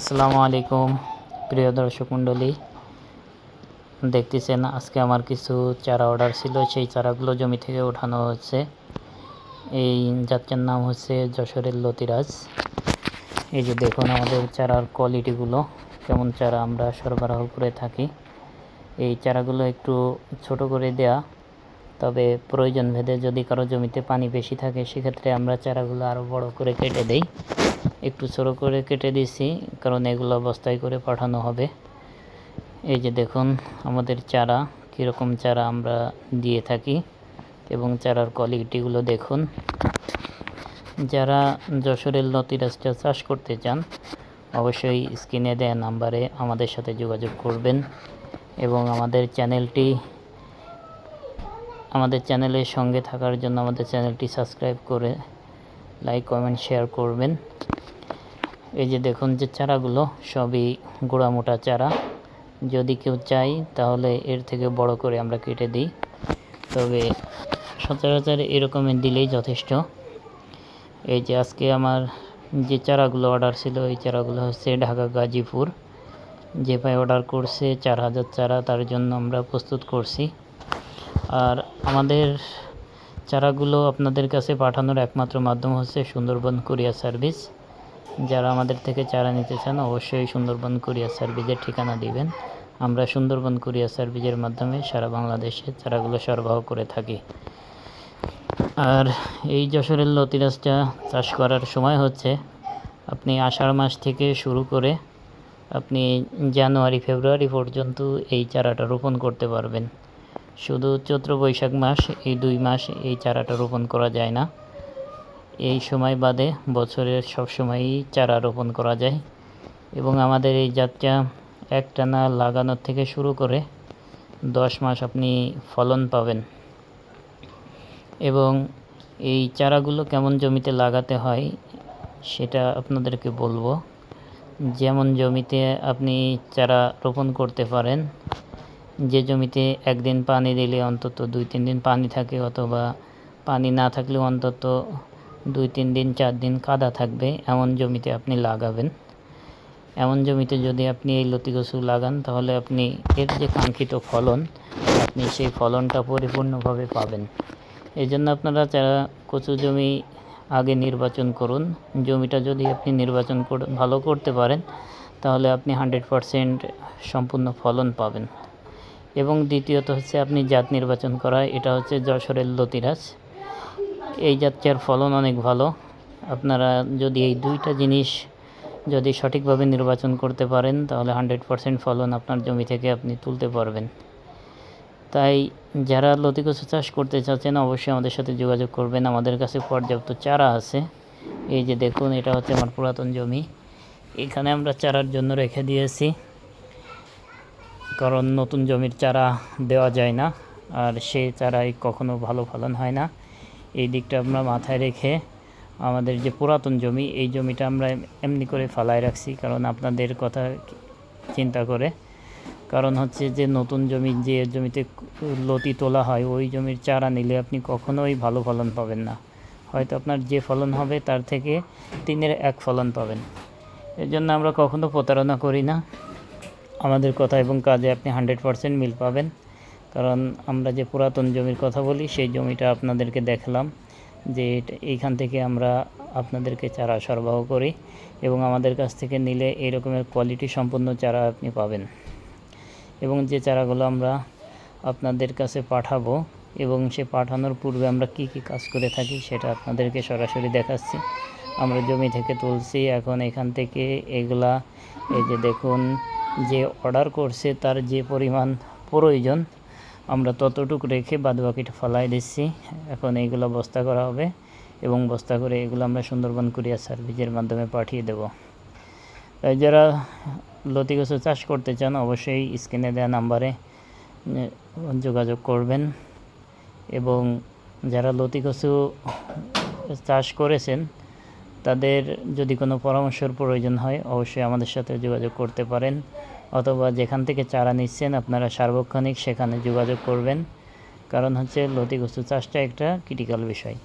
আসসালামু আলাইকুম, প্রিয় দর্শক মণ্ডলী। দেখতেছেন, আজকে আমার কিছু চারা অর্ডার ছিল, সেই চারাগুলো জমি থেকে ওঠানো হচ্ছে। এই যাত্রার নাম হচ্ছে যশোরের লতিরাজ। এই যে দেখুন আমাদের চারার কোয়ালিটিগুলো, কেমন চারা আমরা সরবরাহ করে থাকি। এই চারাগুলো একটু ছোট করে দেয়া, তবে প্রয়োজন ভেদে যদি কারও জমিতে পানি বেশি থাকে, সেক্ষেত্রে আমরা চারাগুলো আরও বড় করে কেটে দেই। একটু ছোটো করে কেটে দিছি কারণ এগুলো বস্তায় করে পাঠানো হবে। এই যে দেখুন, আমাদের চারা, কীরকম চারা আমরা দিয়ে থাকি এবং চারার কোয়ালিটিগুলো দেখুন। যারা যশোরের লতিরাজটা চাষ করতে চান, অবশ্যই স্ক্রিনে দেয়া নাম্বারে আমাদের সাথে যোগাযোগ করবেন এবং আমাদের চ্যানেলটি, আমাদের চ্যানেলের সঙ্গে থাকার জন্য আমাদের চ্যানেলটি সাবস্ক্রাইব করে লাইক, কমেন্ট, শেয়ার করবেন। এই যে দেখুন যে চারাগুলো, সবই গোড়া মোটা চারা। যদি কেউ চাই তাহলে এর থেকে বড় করে আমরা কেটে দিই। তবে সচরাচর এরকমের দিলেই যথেষ্ট। এই যে আজকে আমার যে চারাগুলো অর্ডার ছিল, এই চারাগুলো হচ্ছে ঢাকা গাজীপুর। যে ভাই অর্ডার করছে, চার হাজার চারা, তার জন্য আমরা প্রস্তুত করছি। আর আমাদের চারাগুলো আপনাদের কাছে পাঠানোর একমাত্র মাধ্যম হচ্ছে সুন্দরবন কুরিয়ার সার্ভিস। যারা আমাদের থেকে চারা নিতে চান, অবশ্যই সুন্দরবন কুরিয়ার সার্ভিসের ঠিকানা দিবেন। আমরা সুন্দরবন কুরিয়ার সার্ভিসের মাধ্যমে সারা বাংলাদেশে চারাগুলো সরবরাহ করে থাকি। আর এই যশোরের লতিরাজটা চাষ করার সময় হচ্ছে, আপনি আষাঢ় মাস থেকে শুরু করে আপনি জানুয়ারি, ফেব্রুয়ারি পর্যন্ত এই চারাটা রোপণ করতে পারবেন। শুধু চৈত্র বৈশাখ মাস, এই দুই মাস এই চারাটা রোপণ করা যায় না। এই সময় বাদে বছরের সব সময়ই চারা রোপণ করা যায়। এবং আমাদের এই জাতটা একটানা লাগানোর থেকে শুরু করে দশ মাস আপনি ফলন পাবেন। এবং এই চারাগুলো কেমন জমিতে লাগাতে হয় সেটা আপনাদেরকে বলব। যেমন জমিতে আপনি চারা রোপণ করতে পারেন, যে জমিতে একদিন পানি দিলে অন্তত দুই তিন দিন পানি থাকে অথবা পানি না থাকলেও অন্তত দুই, তিন দিন, চার দিন কাদা থাকবে, এমন জমিতে আপনি লাগাবেন। এমন জমিতে যদি আপনি এই লতি কচু লাগান, তাহলে আপনি এর যে কাঙ্ক্ষিত ফলন, আপনি সেই ফলনটা পরিপূর্ণভাবে পাবেন। এই জন্য আপনারা যারা কচু জমি আগে নির্বাচন করুন, জমিটা যদি আপনি নির্বাচন ভালো করতে পারেন, তাহলে আপনি হান্ড্রেড পারসেন্ট সম্পূর্ণ ফলন পাবেন। এবং দ্বিতীয়ত হচ্ছে আপনি জাত নির্বাচন করা, এটা হচ্ছে যশোরের লতিরাজ। এই জাতটার ফলন অনেক ভালো। আপনারা যদি এই দুইটা জিনিস যদি সঠিকভাবে নির্বাচন করতে পারেন, তাহলে হান্ড্রেড পারসেন্ট ফলন আপনার জমি থেকে আপনি তুলতে পারবেন। তাই যারা লতি কচু চাষ করতে চাচ্ছেন, অবশ্যই আমাদের সাথে যোগাযোগ করবেন। আমাদের কাছে পর্যাপ্ত চারা আছে। এই যে দেখুন, এটা হচ্ছে আমার পুরাতন জমি। এখানে আমরা চারার জন্য রেখে দিয়েছি। কারণ নতুন জমির চারা দেওয়া যায় না, আর সেই চারাই কখনো ভালো ফলন হয় না। এই দিকটা আমরা মাথায় রেখে আমাদের যে পুরাতন জমি, এই জমিটা আমরা এমনি করে ফালায় রাখছি কারণ আপনাদের কথা চিন্তা করে। কারণ হচ্ছে যে নতুন জমি, যে জমিতে লতি তোলা হয়, ওই জমির চারা নিলে আপনি কখনোই ভালো ফলন পাবেন না। হয়তো আপনার যে ফলন হবে তার থেকে তিনের এক ফলন পাবেন। এর জন্য আমরা কখনো প্রতারণা করি না। আমাদের কথা এবং কাজে আপনি হান্ড্রেড পারসেন্ট মিল পাবেন। কারণ আমরা যে পুরাতন জমির কথা বলি, সেই জমিটা আপনাদেরকে দেখলাম যে এইখান থেকে আমরা আপনাদেরকে চারা সরবরাহ করি এবং আমাদের কাছ থেকে নিলে এই রকমের কোয়ালিটি সম্পন্ন চারা আপনি পাবেন। এবং যে চারাগুলো আমরা আপনাদের কাছে পাঠাবো এবং সে পাঠানোর পূর্বে আমরা কি কি কাজ করে থাকি সেটা আপনাদেরকে সরাসরি দেখাচ্ছি। আমরা জমি থেকে তুলছি, এখন এখান থেকে এগুলা, এই যে দেখুন, যে অর্ডার করছে তার যে পরিমাণ প্রয়োজন আমরা ততটুকু রেখে বাদবাকিটা ফলাই দিচ্ছি। এখন এইগুলো বস্তা করা হবে এবং বস্তা করে এগুলো আমরা সুন্দরবন কুরিয়ার সার্ভিসের মাধ্যমে পাঠিয়ে দেব। তাই যারা লতি গাছ চাষ করতে চান, অবশ্যই স্ক্রিনে দেওয়া নাম্বারে যোগাযোগ করবেন এবং যারা লতি কচু চাষ করেছেন তাদের যদি কোনো পরামর্শের প্রয়োজন হয়, অবশ্যই আমাদের সাথে যোগাযোগ করতে পারেন। অথবা যেখান থেকে চারা নিচ্ছেন, আপনারা সার্বক্ষণিক সেখানে যোগাযোগ করবেন। কারণ হচ্ছে লতি কচু চাষটা একটা ক্রিটিক্যাল বিষয়।